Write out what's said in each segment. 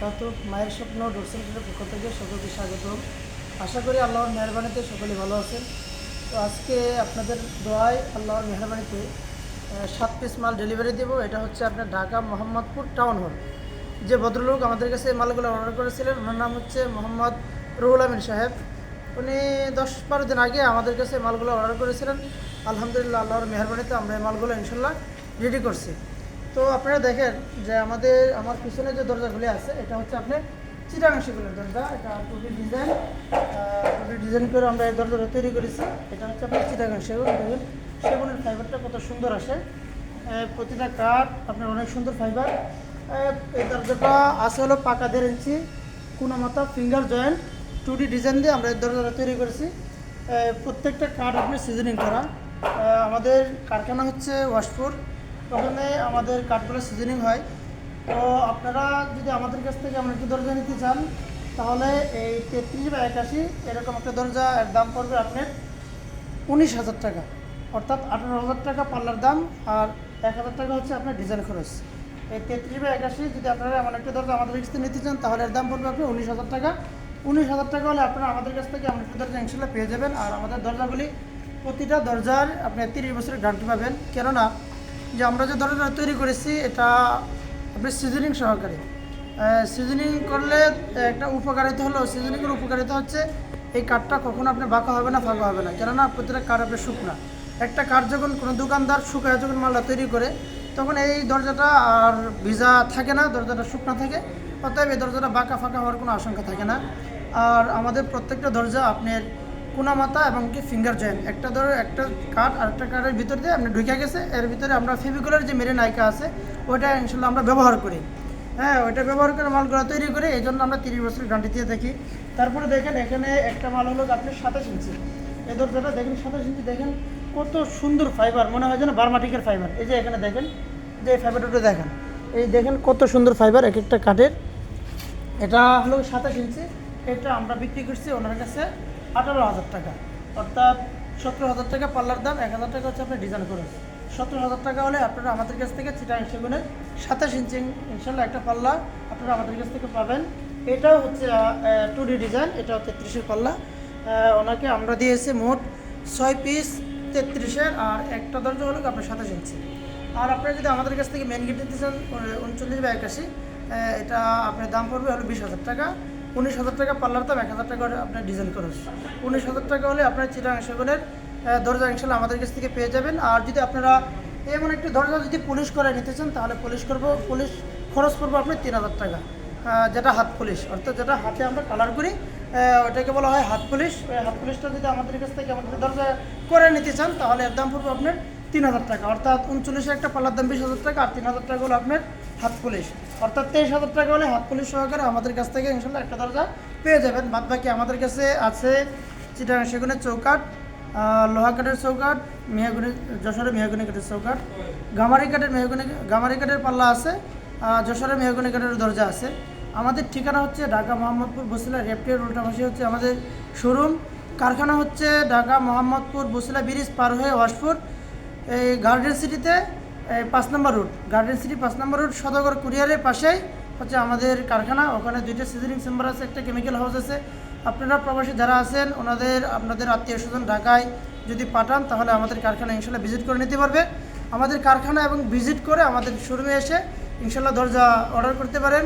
বারাকাত মায়ের স্বপ্ন ডোরসেন্টারের পক্ষ থেকে সকলকে স্বাগতম। আশা করি আল্লাহর মেহরবানিতে সকলে ভালো আছেন। তো আজকে আপনাদের দোয়ায় আল্লাহর মেহরবানিতে সাত পিস মাল ডেলিভারি দেবো। এটা হচ্ছে আপনার ঢাকা মোহাম্মদপুর টাউন হল। যে ভদ্রলোক আমাদের কাছে মালগুলো অর্ডার করেছিলেন, ওনার নাম হচ্ছে মোহাম্মদ রুহুল আমিন সাহেব। উনি দশ বারো দিন আগে আমাদের কাছে মালগুলো অর্ডার করেছিলেন। আলহামদুলিল্লাহ আল্লাহর মেহরবানিতে আমরা এই মালগুলো ইনশাল্লাহ রেডি করছি। তো আপনারা দেখেন যে আমাদের, আমার পিছনে যে দরজাগুলি আছে, এটা হচ্ছে আপনার চিটাং সেগুলোর দরজা। এটা টুটি ডিজাইন টুটি ডিজাইন করে আমরা এই দরজাটা তৈরি করেছি। এটা হচ্ছে আপনার চিটাং সেগুন। দেখেন, সেগুনের ফাইবারটা কত সুন্দর আসে। প্রতিটা কাঠ আপনার অনেক সুন্দর ফাইবার এই দরজাটা আছে হলো পাকা দেড় ইঞ্চি কোনো মাথা ফিঙ্গার জয়েন্ট টুডি ডিজাইন দিয়ে আমরা এই দরজাটা তৈরি করেছি। প্রত্যেকটা কাঠ আপনি সিজনিং করা। আমাদের কারখানা হচ্ছে ওয়াশপুর। ওখানে আমাদের কাঠগুলো সিজনিং হয়। তো আপনারা যদি আমাদের কাছ থেকে আমরা একটু দরজা নিতে চান, তাহলে এই তেত্রিশ বা একাশি এরকম একটা দরজা এর দাম পড়বে আপনার উনিশ হাজার টাকা। অর্থাৎ আঠারো হাজার টাকা পাল্লার দাম আর এক হাজার টাকা হচ্ছে আপনার ডিজাইন খরচ। এই তেত্রিশ বা একাশি যদি আপনারা এমন একটা দরজা আমাদের কাছ থেকে নিতে চান, তাহলে এর দাম পড়বে আপনার উনিশ হাজার টাকা। উনিশ হাজার টাকা হলে আপনারা আমাদের কাছ থেকে এমন একটা দরজা ইনশাল্লাহ পেয়ে যাবেন। আর আমাদের দরজাগুলি প্রতিটা দরজার আপনি তিরিশ বছরের গ্যারান্টি পাবেন। কেননা যে আমরা যে দরজাটা তৈরি করেছি, এটা আপনি সিজনিং সহকারে। সিজনিং করলে একটা উপকারিতা হলো সিজনিংয়ের উপকারিতা হচ্ছে এই কাঠটা কখনো আপনি বাঁকা হবে না, ফাঁকা হবে না। কেননা প্রতিটা কাঠ আপনার শুকনা। একটা কাঠ যখন কোনো দোকানদার শুকায় যখন মালটা তৈরি করে, তখন এই দরজাটা আর ভিজা থাকে না, দরজাটা শুকনা থাকে। অতএব এই দরজাটা বাঁকা ফাঁকা হওয়ার কোনো আশঙ্কা থাকে না। আর আমাদের প্রত্যেকটা দরজা আপনার কোনামাতা এবং কি ফিঙ্গার জয়েন্ট একটা ধরো, একটা কাঠ আর একটা কাঠের ভিতর দিয়ে আপনি ঢুকে গেছে, এর ভিতরে আমরা ফেভিকুলার যে মেরে নায়িকা আছে, ওইটা ইনশাল্লাহ আমরা ব্যবহার করি। হ্যাঁ ওইটা ব্যবহার করে মালগুলো তৈরি করে এই জন্য আমরা তিরিশ বছরের গ্যারান্টি দিয়ে থাকি তারপরে দেখেন, এখানে একটা মাল হলো আপনি সাতাশ ইঞ্চি। এই দরজাটা দেখেন, সাতাশ ইঞ্চি, দেখেন কত সুন্দর ফাইবার মনে হয় যেন বার্মাটিকের ফাইবার এই যে এখানে দেখেন, যে ফাইবারটা দেখেন। এই দেখেন কত সুন্দর ফাইবার এক একটা কাঠের। এটা হলো সাতাশ ইঞ্চি। এটা আমরা বিক্রি করছি ওনার কাছে আঠারো হাজার টাকা। অর্থাৎ সতেরো হাজার টাকা পাল্লার দাম, এক হাজার টাকা হচ্ছে আপনি ডিজাইন করেন। সতেরো হাজার টাকা হলে আপনারা আমাদের কাছ থেকে চিটা সেগুনের সাতাশ ইঞ্চি ইনশাল্লাহ একটা পাল্লা আপনারা আমাদের কাছ থেকে পাবেন। এটাও হচ্ছে টু ডি ডিজাইন এটা তেত্রিশের পাল্লা। ওনাকে আমরা দিয়েছি মোট ছয় পিস তেত্রিশের, আর একটা দরজা হলো আপনার সাতাশ ইঞ্চি। আর আপনারা যদি আমাদের কাছ থেকে মেন গেট নিতে চান উনচল্লিশ বা একাশি এটা আপনার দাম পড়বে হলো বিশ হাজার টাকা। উনিশ হাজার টাকা পার্লার দাম, এক হাজার টাকা আপনার ডিজাইন খরচ। উনিশ হাজার টাকা হলে আপনার চিটাং সেগুনের দরজা ইনশাল্লাহ আমাদের কাছ থেকে পেয়ে যাবেন। আর যদি আপনারা এমন একটি দরজা যদি পুলিশ করে নিতে চান, তাহলে পুলিশ করব, পুলিশ খরচ করব আপনার তিন হাজার টাকা। যেটা হাত পুলিশ। অর্থাৎ যেটা হাতে আমরা কালার করি ওটাকে বলা হয় হাত পুলিশ। হাত পুলিশটা যদি আমাদের কাছ থেকে আমাদের দরজা করে নিতে চান, তাহলে এর দাম পড়বে আপনার তিন হাজার টাকা। অর্থাৎ উনচল্লিশে একটা পাল্লার দাম বিশ হাজার টাকা আর তিন হাজার টাকা হলো আপনার হাত পুলিশ। অর্থাৎ তেইশ হাজার টাকা হলে হাত পুলিশ সহকারে আমাদের কাছ থেকে ইনশাল্লাহ একটা দরজা পেয়ে যাবেন। বাদ বাকি আমাদের কাছে আছে চিটাং সেগুনের চৌকাট আহ, লোহা কাঠের চৌকাট মেহাগুনি যশোরের মেহাগুনি কাঠের চৌকাট গামারি কাঠের মেহাগুনি গামারি কাঠের পাল্লা আছে যশোরের মেহাগুনি কাঠের দরজা আছে। আমাদের ঠিকানা হচ্ছে ঢাকা মোহাম্মদপুর বসিলা রেপটিয়ার উল্টাপাশে হচ্ছে আমাদের শোরুম। কারখানা হচ্ছে ঢাকা মোহাম্মদপুর বসিলা ব্রিজ পার হয়ে ওয়াশপুর। এই গার্ডেন সিটিতে পাঁচ নম্বর রুট গার্ডেন সিটি পাঁচ নম্বর রুট সদগর কুরিয়ারের পাশেই হচ্ছে আমাদের কারখানা। ওখানে দুইটা সিজনিং চেম্বার আছে, একটা কেমিক্যাল হাউস আছে। আপনারা প্রবাসী যারা আছেন, ওনাদের, আপনাদের আত্মীয় স্বজন ঢাকায় যদি পাঠান, তাহলে আমাদের কারখানা ইনশাল্লাহ ভিজিট করে নিতে পারবে। আমাদের কারখানা এবং ভিজিট করে আমাদের শোরুমে এসে ইনশাল্লাহ দরজা অর্ডার করতে পারেন।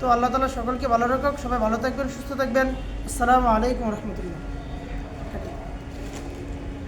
তো আল্লাহ তালা সকলকে ভালো রাখুক, সবাই ভালো থাকবেন, সুস্থ থাকবেন। আসসালামু আলাইকুম রহমতুল্লাহ।